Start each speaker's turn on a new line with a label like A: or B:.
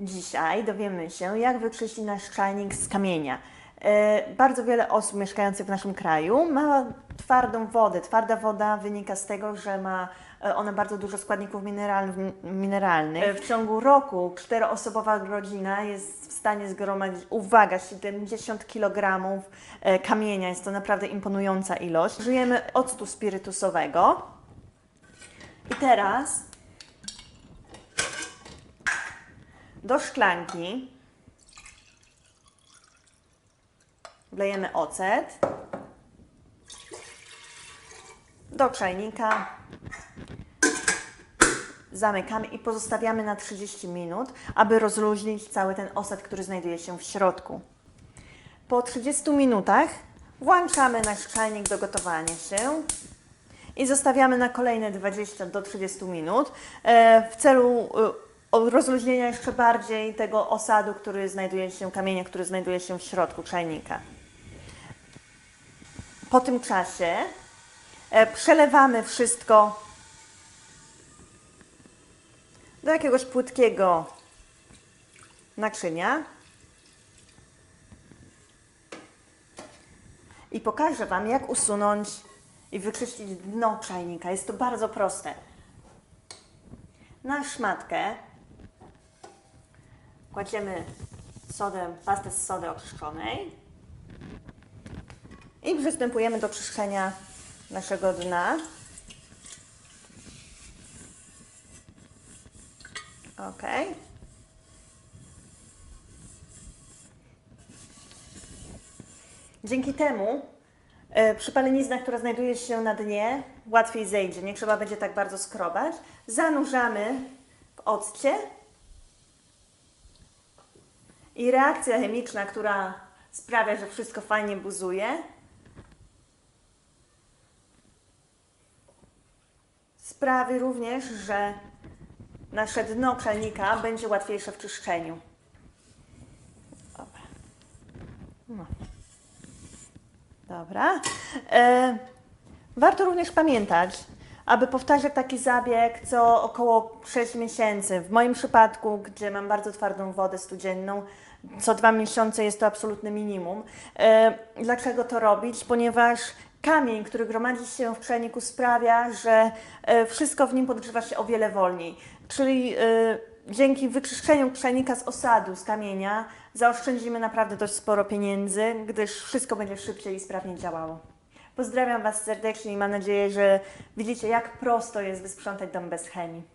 A: Dzisiaj dowiemy się, jak wyczyścić nasz czajnik z kamienia. E, Bardzo wiele osób mieszkających w naszym kraju ma twardą wodę. Twarda woda wynika z tego, że ma e, ona bardzo dużo składników mineralnych. E, W ciągu roku czteroosobowa rodzina jest w stanie zgromadzić, uwaga, 70 kg kamienia. Jest to naprawdę imponująca ilość. Użyjemy octu spirytusowego. I teraz do szklanki. Wlejemy ocet, do czajnika zamykamy i pozostawiamy na 30 minut, aby rozluźnić cały ten osad, który znajduje się w środku. Po 30 minutach włączamy nasz czajnik do gotowania się i zostawiamy na kolejne 20 do 30 minut e, w celu e, rozluźnienia jeszcze bardziej tego osadu, który znajduje się, kamienia, który znajduje się w środku czajnika. Po tym czasie e, przelewamy wszystko do jakiegoś płytkiego naczynia i pokażę Wam, jak usunąć i wyczyścić dno czajnika. Jest to bardzo proste. Na szmatkę kładziemy sodę, pastę z sody oczyszczonej i przystępujemy do czyszczenia naszego dna. Ok. Dzięki temu e, przypalenizna, która znajduje się na dnie, łatwiej zejdzie. Nie trzeba będzie tak bardzo skrobać. Zanurzamy w occie i reakcja chemiczna, która sprawia, że wszystko fajnie buzuje, sprawi również, że nasze dno czajnika będzie łatwiejsze w czyszczeniu. Dobra. No. Dobra. E, warto również pamiętać, aby powtarzać taki zabieg co około 6 miesięcy. W moim przypadku, gdzie mam bardzo twardą wodę studzienną, co dwa miesiące jest to absolutne minimum. E, dlaczego to robić? Ponieważ kamień, który gromadzi się w czajniku sprawia, że e, wszystko w nim podgrzewa się o wiele wolniej. Czyli e, dzięki wyczyszczeniu czajnika z osadu, z kamienia, zaoszczędzimy naprawdę dość sporo pieniędzy, gdyż wszystko będzie szybciej i sprawniej działało. Pozdrawiam Was serdecznie i mam nadzieję, że widzicie, jak prosto jest wysprzątać dom bez chemii.